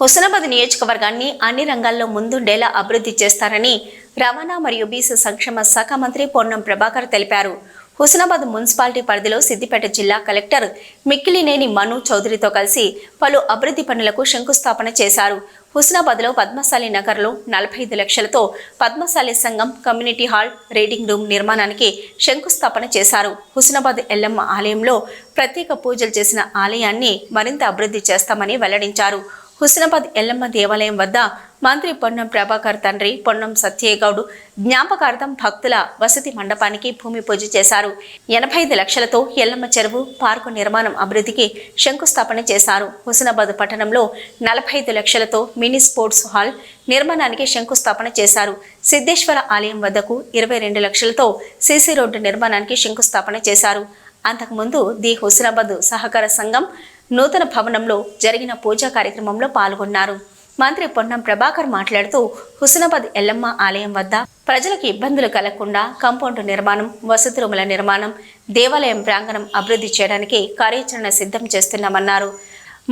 హుస్నాబాద్ నియోజకవర్గాన్ని అన్ని రంగాల్లో ముందుండేలా అభివృద్ధి చేస్తారని రవాణా మరియు బీసీ సంక్షేమ శాఖ మంత్రి పొన్నం ప్రభాకర్ తెలిపారు. హుస్నాబాద్ మున్సిపాలిటీ పరిధిలో సిద్దిపేట జిల్లా కలెక్టర్ మిక్కిలినేని మను చౌదరితో కలిసి పలు అభివృద్ధి పనులకు శంకుస్థాపన చేశారు. హుస్నాబాద్లో పద్మశాలి నగర్లో నలభై ఐదు లక్షలతో పద్మశాలి సంఘం కమ్యూనిటీ హాల్ రీడింగ్ రూమ్ నిర్మాణానికి శంకుస్థాపన చేశారు. హుస్నాబాద్ ఎల్లమ్మ ఆలయంలో ప్రత్యేక పూజలు చేసిన ఆలయాన్ని మరింత అభివృద్ధి చేస్తామని వెల్లడించారు. హుస్నాబాద్ ఎల్లమ్మ దేవాలయం వద్ద మంత్రి పొన్నం ప్రభాకర్ తండ్రి పొన్నం సత్యగౌడ్ జ్ఞాపకార్థం భక్తుల వసతి మండపానికి భూమి పూజ చేశారు. ఎనభై ఐదు లక్షలతో ఎల్లమ్మ చెరువు పార్కు నిర్మాణం అభివృద్ధికి శంకుస్థాపన చేశారు. హుస్నాబాద్ పట్టణంలో నలభై ఐదు లక్షలతో మినీ స్పోర్ట్స్ హాల్ నిర్మాణానికి శంకుస్థాపన చేశారు. సిద్ధేశ్వర ఆలయం వద్దకు ఇరవై రెండు లక్షలతో సీసీ రోడ్డు నిర్మాణానికి శంకుస్థాపన చేశారు. అంతకుముందు ది హుస్నాబాద్ సహకార సంఘం నూతన భవనంలో జరిగిన పూజా కార్యక్రమంలో పాల్గొన్నారు. మంత్రి పొన్నం ప్రభాకర్ మాట్లాడుతూ హుస్నాబాద్ ఎల్లమ్మ ఆలయం వద్ద ప్రజలకు ఇబ్బందులు కలగకుండా కంపౌండ్ నిర్మాణం వసతి రూముల నిర్మాణం దేవాలయం ప్రాంగణం అభివృద్ధి చేయడానికి కార్యాచరణ సిద్ధం చేస్తున్నామన్నారు.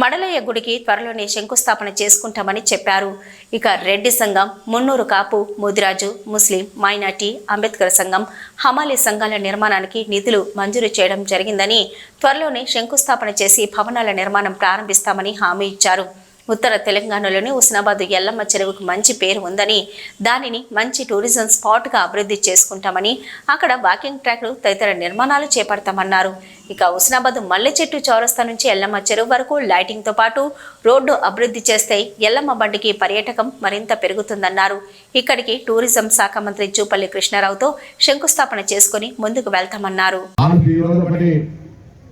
మడలయ్య గుడికి త్వరలోనే శంకుస్థాపన చేసుకుంటామని చెప్పారు. ఇక రెడ్డి సంఘం మున్నూరు కాపు ముదిరాజు ముస్లిం మైనార్టీ అంబేద్కర్ సంఘం హమాలీ సంఘాల నిర్మాణానికి నిధులు మంజూరు చేయడం జరిగిందని త్వరలోనే శంకుస్థాపన చేసి భవనాల నిర్మాణం ప్రారంభిస్తామని హామీ ఇచ్చారు. ఉత్తర తెలంగాణలోని ఉస్నాబాద్ ఎల్లమ్మ చెరువుకు మంచి పేరు ఉందని దానిని మంచి టూరిజం స్పాట్గా అభివృద్ధి చేసుకుంటామని అక్కడ వాకింగ్ ట్రాక్లు తదితర నిర్మాణాలు చేపడతామన్నారు. ఇక ఉస్నాబాద్ మల్లె చెట్టు చౌరస్తా నుంచి ఎల్లమ్మ చెరువు వరకు లైటింగ్తో పాటు రోడ్డు అభివృద్ధి చేస్తే ఎల్లమ్మ బండికి పర్యాటకం మరింత పెరుగుతుందన్నారు. ఇక్కడికి టూరిజం శాఖ మంత్రి జూపల్లి కృష్ణారావుతో శంకుస్థాపన చేసుకుని ముందుకు వెళ్తామన్నారు.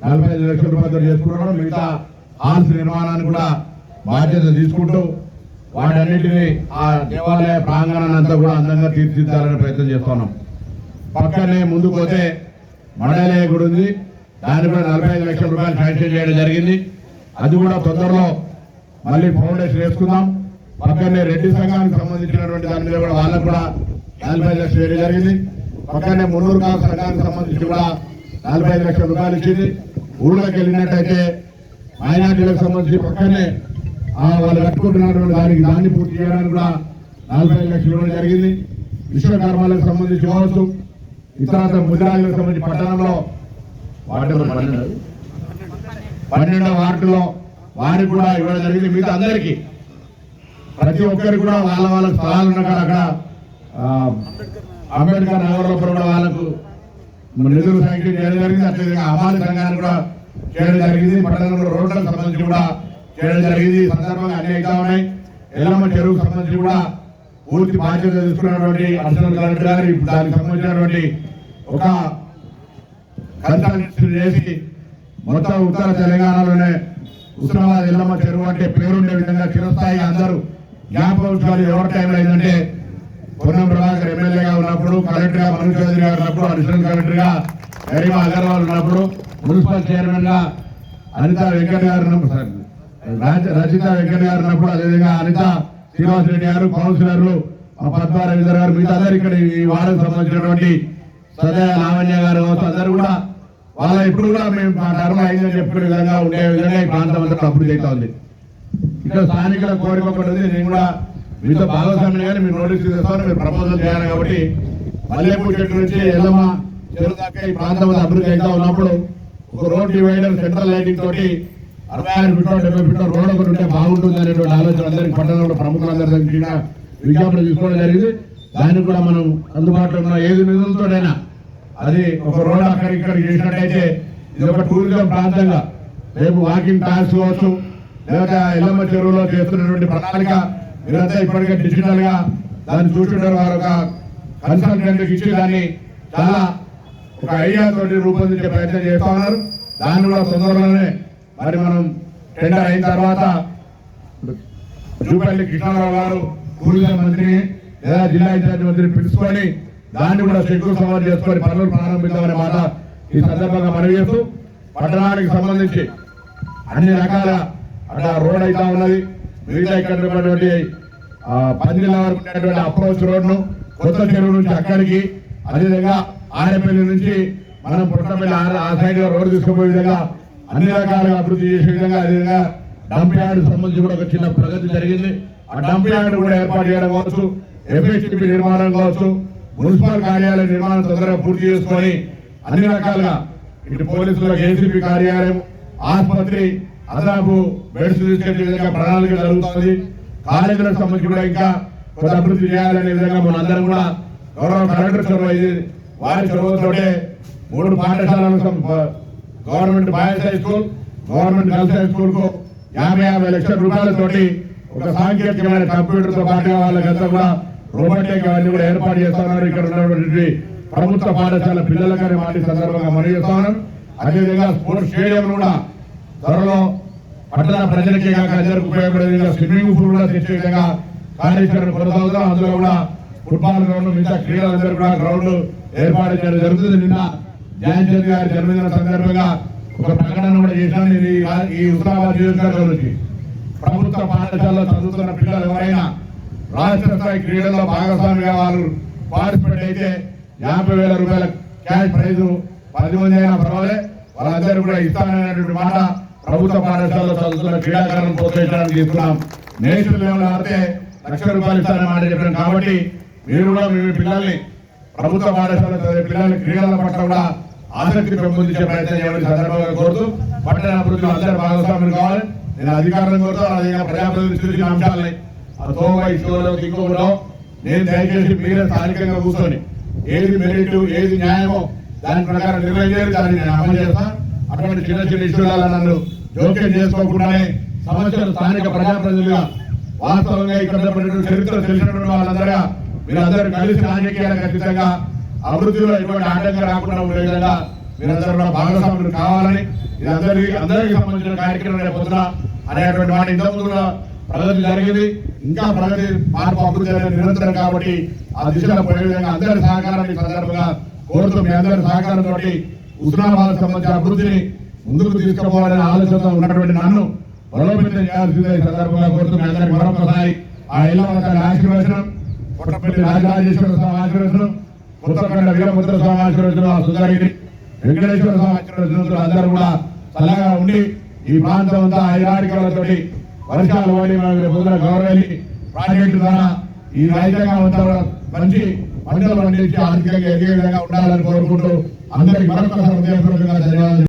నలభై ఐదు లక్షల చేసుకున్నాం. మిగతా నిర్మాణాన్ని కూడా బాధ్యత తీసుకుంటూ వాటన్నిటిని ఆ దేవాలయ ప్రాంగణాన్ని అంతా కూడా అందంగా తీర్చిదిద్దాలని ప్రయత్నం చేస్తున్నాం. పక్కనే ముందుకు పోతే మండలయ గుడి ఉంది. దాన్ని కూడా నలభై ఐదు లక్షల రూపాయలు శాంక్షన్ చేయడం జరిగింది. అది కూడా తొందరలో మళ్ళీ ఫౌండేషన్ వేసుకుందాం. పక్కనే రెడ్డి సంఘానికి సంబంధించినటువంటి దాని మీద కూడా వాళ్ళకు కూడా నలభై ఐదు లక్షలు వేయడం జరిగింది. పక్కనే మున్నూరు కాల సంఘానికి సంబంధించి కూడా నలభై ఐదు లక్షల రూపాయలు ఇచ్చింది. ఊళ్ళోకి వెళ్ళినట్టయితే మైనార్టీలకు సంబంధించి పక్కనే వాళ్ళు కట్టుకుంటున్నటువంటి దానికి దాన్ని పూర్తి చేయడానికి కూడా నలభై ఐదు లక్షలు ఇవ్వడం జరిగింది. విశ్వకర్మలకు సంబంధించి కావచ్చు ఇతర ముద్రాలకు సంబంధించి పట్టణంలో వార్డు పన్నెండు. పన్నెండవ వార్డులో వారికి కూడా ఇవ్వడం జరిగింది. మిగతా అందరికీ ప్రతి ఒక్కరికి కూడా వాళ్ళ వాళ్ళ స్థలాలు ఉన్న అక్కడ అంబేద్కర్ నగర్ కూడా వాళ్ళకు నిధులు సంఖ్య చేయడం జరిగింది. అట్లే అమాలి సంఘాన్ని కూడా చేయడం జరిగింది. పట్టణంలో రోడ్లకు సంబంధించి కూడా చేయడం జరిగింది. ఈ సందర్భంగా అన్ని అవుతా ఉన్నాయి. ఎల్లమ్మ చెరువుకు సంబంధించి కూడా పూర్తి బాధ్యత తీసుకున్నటువంటి అడిషనల్ కలెక్టర్ గారు ఇప్పుడు దానికి సంబంధించినటువంటి ఒక కన్సల్టెన్సీ చేసి మొత్తం ఉత్తర తెలంగాణలోనే ఉస్మానాబాద్ ఎల్లమ్మ చెరువు అంటే పేరుండే విధంగా చిరస్థాయి అందరూ జ్ఞాపకం ఉంచుకోవాలి. ఎవరి టైంలో అయిందంటే పొన్నం ప్రభాకర్ ఎమ్మెల్యేగా ఉన్నప్పుడు కలెక్టర్గా మను చౌదరి గారు ఉన్నప్పుడు అడిషనల్ కలెక్టర్గా గరిమా అగర్వాల్ ఉన్నప్పుడు మున్సిపల్ చైర్మన్గా అనిత వెంకట గారు రచిత రజిత వెంకట గారు ఉన్నప్పుడు అదేవిధంగా అనిత శ్రీనివాస్ రెడ్డి గారు కౌన్సిలర్లు మా పద్మా గారు మిగతా అందరు ఇక్కడ ఈ వార్డుకు సంబంధించినటువంటి సదయ లావణ్య గారు అందరు అందరూ కూడా వాళ్ళ ఇప్పుడు కూడా మేము మా ధర్మ అయిందని చెప్పుకునే విధంగా ఉండే విధంగా ఈ ప్రాంతం అంతా అభివృద్ధి అవుతా ఉంది. ఇక్కడ స్థానికుల కోరిక ఒకటి ఉంది నేను కూడా మీతో భాగస్వామ్యం కానీ మీరు నోటీస్ చేస్తాను మీరు ప్రపోజల్ చేయాలి కాబట్టి మల్లెపూడి చెట్టు నుంచి ఎల్లమ్మ చెరువు దాకా ఈ ప్రాంతం అభివృద్ధి అవుతా ఉన్నప్పుడు ఒక రోడ్ డివైడర్ సెంట్రల్ లైటింగ్ తోటి అరవై ఆరు ఫీట్లో డెబ్బై ఫీట్లో రోడ్ ఒకటి ఉంటే బాగుంటుంది అనేటువంటి ఆలోచన అందరికి పట్టణంలో ప్రముఖులందరి దగ్గర విజ్ఞాపన తీసుకోవడం జరిగింది. దానికి కూడా మనం అందుబాటులో ఉన్న ఏది నిధులతోనైనా అది ఒక రోడ్ అక్కడ ఇక్కడ చేసినట్టయితే ఇది ఒక టూరిజం ప్రాంతంగా. రేపు వాకింగ్ ట్రాక్స్ కావచ్చు లేదా ఎల్లమ్మ చెరువులో చేస్తున్నటువంటి ప్రణాళిక మీరంతా ఇప్పటికే డిజిటల్గా దాన్ని చూస్తుంటారు వారు ఒక కన్సల్టెంట్ ఇచ్చి దాన్ని చాలా ఒక ఐడియా తోటి రూపొందించే ప్రయత్నం చేస్తా ఉన్నారు. దాన్ని కూడా తొందరలోనే మరి మనం టెండర్ అయిన తర్వాత జూపల్లి కృష్ణారావు గారు టూరిజం మంత్రిని లేదా జిల్లా ఇన్ఛార్జ్ మంత్రిని పిలుచుకొని దాన్ని కూడా శంకుస్థాపన చేసుకొని పనులు ప్రారంభిద్దామనే మాట ఈ సందర్భంగా మనవి చేస్తూ పట్టణానికి సంబంధించి అన్ని రకాల అక్కడ రోడ్ అయితే ఉన్నది. మిగతా ఇక్కడ ఉన్నటువంటి ఆ, పందిల వరకు ఉన్నటువంటి అప్రోచ్ రోడ్ను కొత్త చెరువు నుంచి అక్కడికి అదేవిధంగా ఆరేపల్లి నుంచి మనం పుట్టపల్లి ఆ- సైడ్లో రోడ్డు తీసుకుపోయే విధంగా అన్ని రకాలుగా అభివృద్ధి చేసే విధంగా అదేవిధంగా డంప్ యార్డ్ సంబంధించి కూడా ఒక చిన్న ప్రగతి జరిగింది. ఆ డంప్ యార్డ్ కూడా ఏర్పాటు చేయడం కావచ్చు ఎంఎస్టిపి నిర్మాణం కావచ్చు మున్సిపల్ కార్యాలయ నిర్మాణం తొందరగా పూర్తి చేసుకొని అన్ని రకాలుగా ఇటు పోలీసులకు ఏసీపీ కార్యాలయం ఆసుపత్రి అదనపు బెడ్స్ తీసుకెళ్ళే విధంగా ప్రణాళిక జరుగుతుంది. కాలేజీలకు సంబంధించి కూడా ఇంకా కొంత అభివృద్ధి చేయాలనే విధంగా మనందరం కూడా గౌరవ కలెక్టర్ చొరవ ఇది. వారి చొరవతోటే మూడు పాఠశాలలకు government boys high school government girls high స్కూల్కు యాభై యాభై లక్షల రూపాయలతోటి ఒక సాంకేతికమైన కంప్యూటర్తో పాటుగా వాళ్ళకంతా కూడా రోబోటిక్ అవన్నీ కూడా ఏర్పాటు చేస్తున్నారు. ఇక్కడ ఉన్నటువంటి ప్రభుత్వ పాఠశాల పిల్లలకనే మాట సందర్భంగా మనవి చేస్తున్నాను అదేవిధంగా స్పోర్ట్స్ స్టేడియం కూడా త్వరలో పట్టణ ప్రజలకే కాక అందరికి ఉపయోగపడే విధంగా స్విమ్మింగ్ పూల్ కూడా తెచ్చే విధంగా కార్యాచరణ కొనసాగుతాం అందులో కూడా ఫుట్బాల్ గ్రౌండ్ మిగతా క్రీడలందరూ కూడా గ్రౌండ్ ఏర్పాటు చేయడం జరుగుతుంది. నిన్న ధ్యాన్చంద్ గారి జన్మదిన సందర్భంగా ఒక ప్రకటన కూడా చేశాను నేను ఈ రా- ఈ హుస్నాబాద్ నియోజకవర్గం నుంచి. ప్రభుత్వ పాఠశాలలో చదువుతున్న పిల్లలు ఎవరైనా రాష్ట్ర స్థాయి క్రీడల్లో భాగస్వామిగా వారు పార్టిసిపేట్ అయితే యాభై వేల రూపాయల క్యాష్ ప్రైజ్ పది మంది అయినా పర్వాలే. వాళ్ళందరూ కూడా ఇస్తాననేటువంటి మాట ప్రభుత్వ పాఠశాలలో చదువుతున్న క్రీడాకారులను ప్రోత్సహించడానికి తీసుకున్నాం నేషనల్ లెవెల్ ఆడితే లక్ష రూపాయలు ఇస్తారని మాట చెప్పాను కాబట్టి మీరు కూడా మీ పిల్లల్ని ప్రభుత్వ పాఠశాల చదివే పిల్లలు క్రీడల పట్ల కూడా ఆసక్తి పెంపొందించే ప్రయత్నం చేయమని సందర్భంగా కోరుతూ పట్టణ అభివృద్ధిలో అందరూ భాగస్వాములు కావాలి. నేను అధికారులను కోరుతూ అలాగే ప్రజాప్రతినిధులు అంశాలని తోవై తోవ ఇష్యూలో నేను దయచేసి మీరే స్థానికంగా కూర్చొని ఏది మెరిట్ ఏది న్యాయమో దాని ప్రకారం నిర్ణయం చేయాలి దాన్ని నేను అమలు చేస్తాను అటువంటి చిన్న చిన్న ఇష్యూలలో నన్ను జోక్యం చేసుకోకుండానే సమస్యలు స్థానిక ప్రజాప్రతినిధులుగా వాస్తవంగా ఇక్కడ చరిత్ర తెలిసినటువంటి వాళ్ళందరూ మీరందరూ కలిసి రాజకీయాలకు ఖచ్చితంగా అభివృద్ధిలో ఎటువంటి ఆటంకం రాకుండా ఉండే విధంగా మీరందరూ కూడా భాగస్వాములు కావాలని ఇది అందరికీ అందరికీ సంబంధించిన కార్యక్రమం రేపు అనేటువంటి మాట ఇంతకుముందు కూడా ప్రగతి జరిగింది. ఇంకా ప్రగతి మార్పు అభివృద్ధి అనేది నిరంతరం కాబట్టి ఆ దిశలో పోయే విధంగా అందరి సహకారాన్ని సందర్భంగా కోరుతూ మీ అందరి సహకారంతో ఉస్మానాబాద్ సంబంధించిన అభివృద్ధిని ముందుకు తీసుకుపోవాలనే ఆలోచనతో ఉన్నటువంటి నన్ను బలోపేతం చేయాల్సిందే ఈ సందర్భంగా కోరుతూ మీ అందరికీ మరొకసారి ఆ ఇళ్ళ ఆశీర్వచనం. కొట్టపల్లి రాజరాజేశ్వర స్వామి ఆశీర్వచనం కొత్తపల్లి వీరభద్ర స్వామి ఆశీర్వచనం ఆ వెంకటేశ్వర స్వామి ఆశీర్వచనంతో అందరూ కూడా చల్లగా ఉండి ఈ ప్రాంతం అంతా ఐదారికలతో వర్షాలు పడి మనకు రేపు ప్రాజెక్టు ద్వారా ఈ రైతాంగం అంతా మంచి పంటలు పండించి ఆర్థికంగా ఎదిగే విధంగా ఉండాలని కోరుకుంటూ అందరికీ మరొకసారి హృదయపూర్వకంగా ధన్యవాదాలు.